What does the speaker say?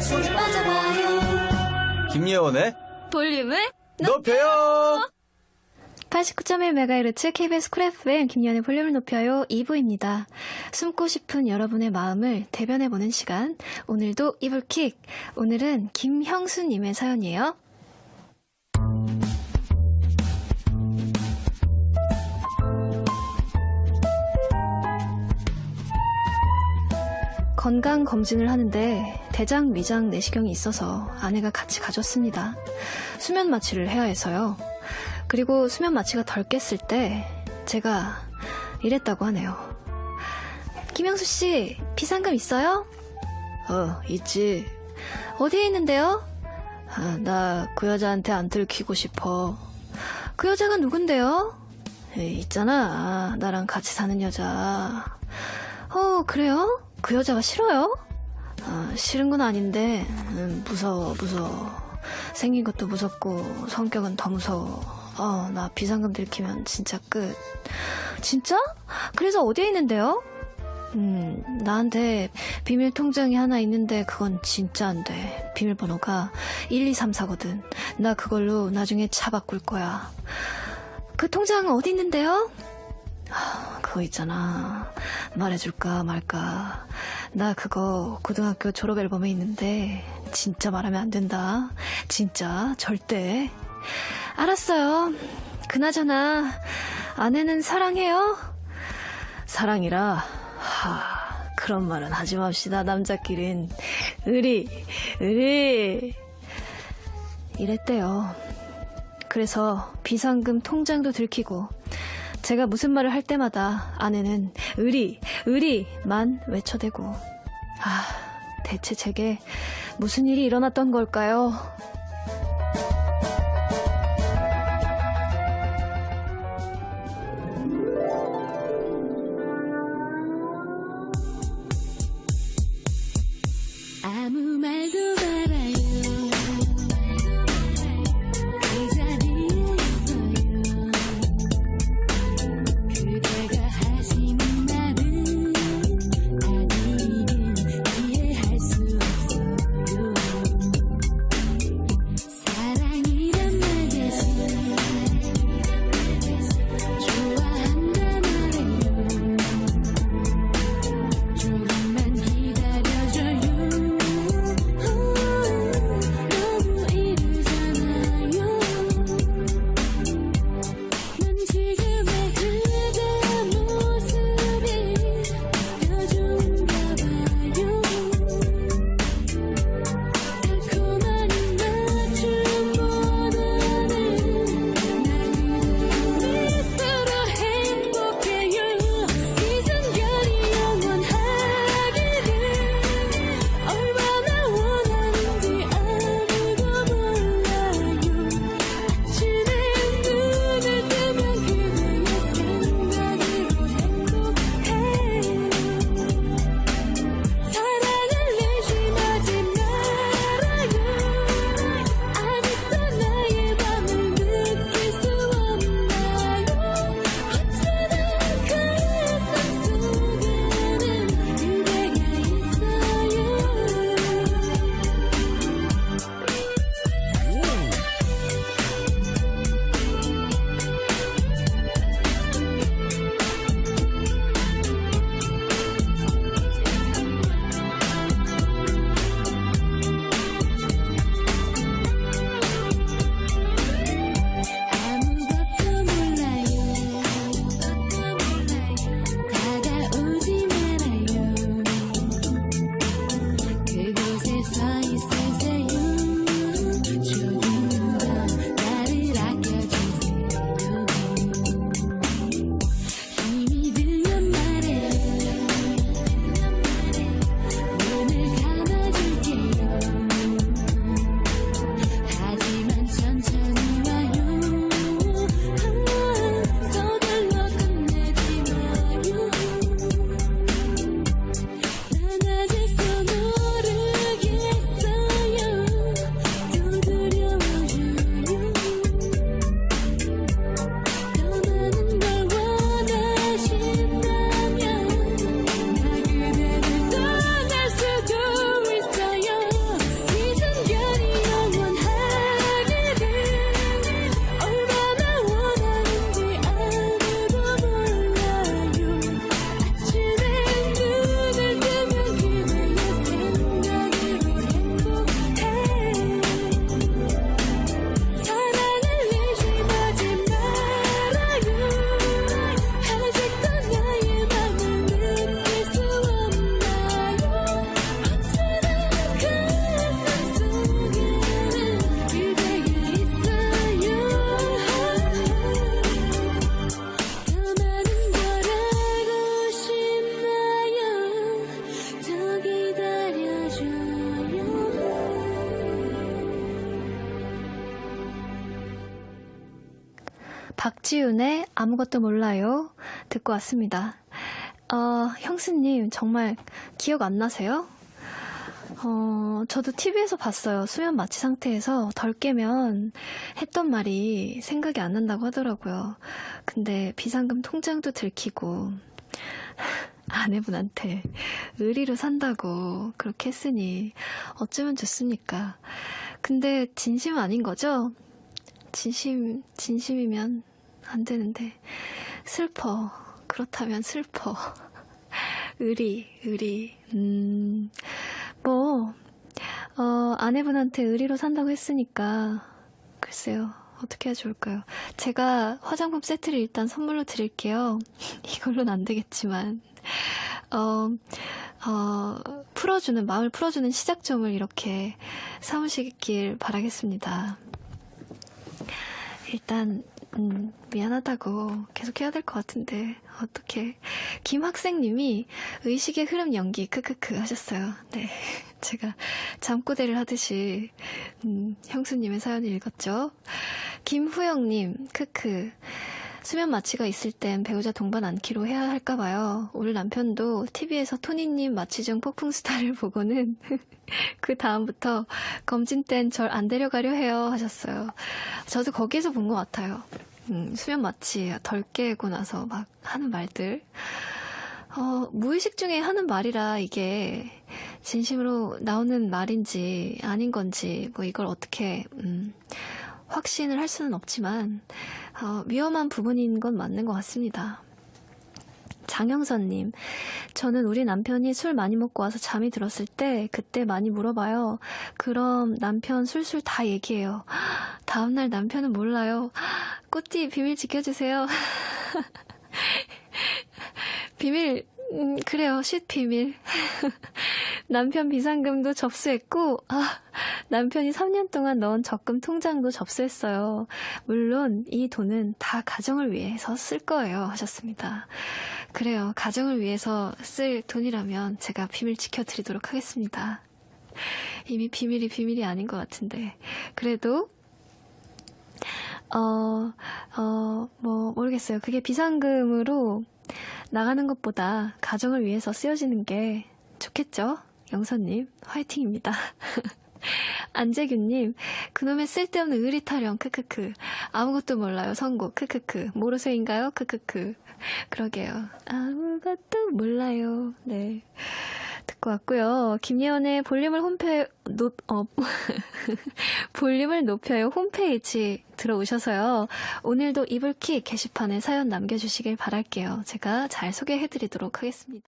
속에 빠져봐요 김예원의 볼륨을 높여요. 89.1MHz KBS 쿨 FM 김연의 볼륨을 높여요 2부입니다. 숨고 싶은 여러분의 마음을 대변해보는 시간. 오늘도 이불킥. 오늘은 김형수님의 사연이에요. 건강 검진을 하는데 대장, 위장 내시경이 있어서 아내가 같이 가줬습니다. 수면 마취를 해야 해서요. 그리고 수면 마취가 덜 깼을 때 제가 이랬다고 하네요. 김영수 씨, 비상금 있어요? 어, 있지. 어디에 있는데요? 아, 나그 여자한테 안 들키고 싶어. 그 여자가 누군데요? 에이, 있잖아. 나랑 같이 사는 여자. 어, 그래요? 그 여자가 싫어요? 아, 싫은 건 아닌데, 음, 무서워, 무서워. 생긴 것도 무섭고, 성격은 더 무서워. 어, 나 비상금 들키면 진짜 끝. 진짜? 그래서 어디에 있는데요? 음, 나한테 비밀 통장이 하나 있는데 그건 진짜 안 돼. 비밀번호가 1234거든. 나 그걸로 나중에 차 바꿀 거야. 그 통장 어디 있는데요? 하, 그거 있잖아. 말해줄까 말까. 나 그거 고등학교 졸업 앨범에 있는데 진짜 말하면 안 된다. 진짜 절대. 알았어요. 그나저나 아내는 사랑해요? 사랑이라 하 그런 말은 하지 맙시다 남자끼린 의리 의리 이랬대요. 그래서 비상금 통장도 들키고 제가 무슨 말을 할 때마다 아내는 의리, 의리만 외쳐대고. 아, 대체 제게 무슨 일이 일어났던 걸까요? 박지윤의 아무것도 몰라요. 듣고 왔습니다. 어, 형수님, 정말 기억 안 나세요? 어, 저도 TV에서 봤어요. 수면 마취 상태에서 덜 깨면 했던 말이 생각이 안 난다고 하더라고요. 근데 비상금 통장도 들키고, 아내분한테 의리로 산다고 그렇게 했으니 어쩌면 좋습니까? 근데 진심 아닌 거죠? 진심, 진심이면 안 되는데. 슬퍼. 그렇다면 슬퍼. 의리, 의리. 음, 뭐, 어, 아내분한테 의리로 산다고 했으니까, 글쎄요. 어떻게 해야 좋을까요? 제가 화장품 세트를 일단 선물로 드릴게요. 이걸로는 안 되겠지만, 어, 어, 풀어주는, 마음을 풀어주는 시작점을 이렇게 삼으시길 바라겠습니다. 일단, 음, 미안하다고 계속 해야 될 것 같은데, 어떻게. 김 학생님이 의식의 흐름 연기, 크크크 하셨어요. 네. 제가 잠꼬대를 하듯이, 음, 형수님의 사연을 읽었죠. 김후영님, 크크. 수면 마취가 있을 땐 배우자 동반 않기로 해야 할까 봐요. 오늘 남편도 TV에서 토니님 마취 중 폭풍 수다를 보고는 그 다음부터 검진 땐 절 안 데려가려 해요 하셨어요. 저도 거기에서 본 것 같아요. 음, 수면 마취 덜 깨고 나서 막 하는 말들. 어, 무의식 중에 하는 말이라 이게 진심으로 나오는 말인지 아닌 건지 뭐 이걸 어떻게 음, 확신을 할 수는 없지만 어, 위험한 부분인 건 맞는 것 같습니다. 장영선님, 저는 우리 남편이 술 많이 먹고 와서 잠이 들었을 때 그때 많이 물어봐요. 그럼 남편 술술 다 얘기해요. 다음날 남편은 몰라요. 꾸띠 비밀 지켜주세요. 비밀, 음, 그래요. 쉿 비밀. 남편 비상금도 접수했고, 아, 남편이 3년 동안 넣은 적금 통장도 접수했어요. 물론 이 돈은 다 가정을 위해서 쓸 거예요. 하셨습니다. 그래요. 가정을 위해서 쓸 돈이라면 제가 비밀 지켜드리도록 하겠습니다. 이미 비밀이 비밀이 아닌 것 같은데. 그래도, 어, 어, 뭐, 모르겠어요. 그게 비상금으로 나가는 것보다 가정을 위해서 쓰여지는 게 좋겠죠? 영선님, 화이팅입니다. 안재균님, 그놈의 쓸데없는 의리 타령, 크크크. 아무것도 몰라요, 선곡, 크크크. 모르쇠인가요? 크크크. 그러게요. 아무것도 몰라요. 네. 듣고 왔고요. 김예원의 볼륨을 홈페, 높, 어, 볼륨을 높여요. 홈페이지 들어오셔서요. 오늘도 이불킥 게시판에 사연 남겨주시길 바랄게요. 제가 잘 소개해드리도록 하겠습니다.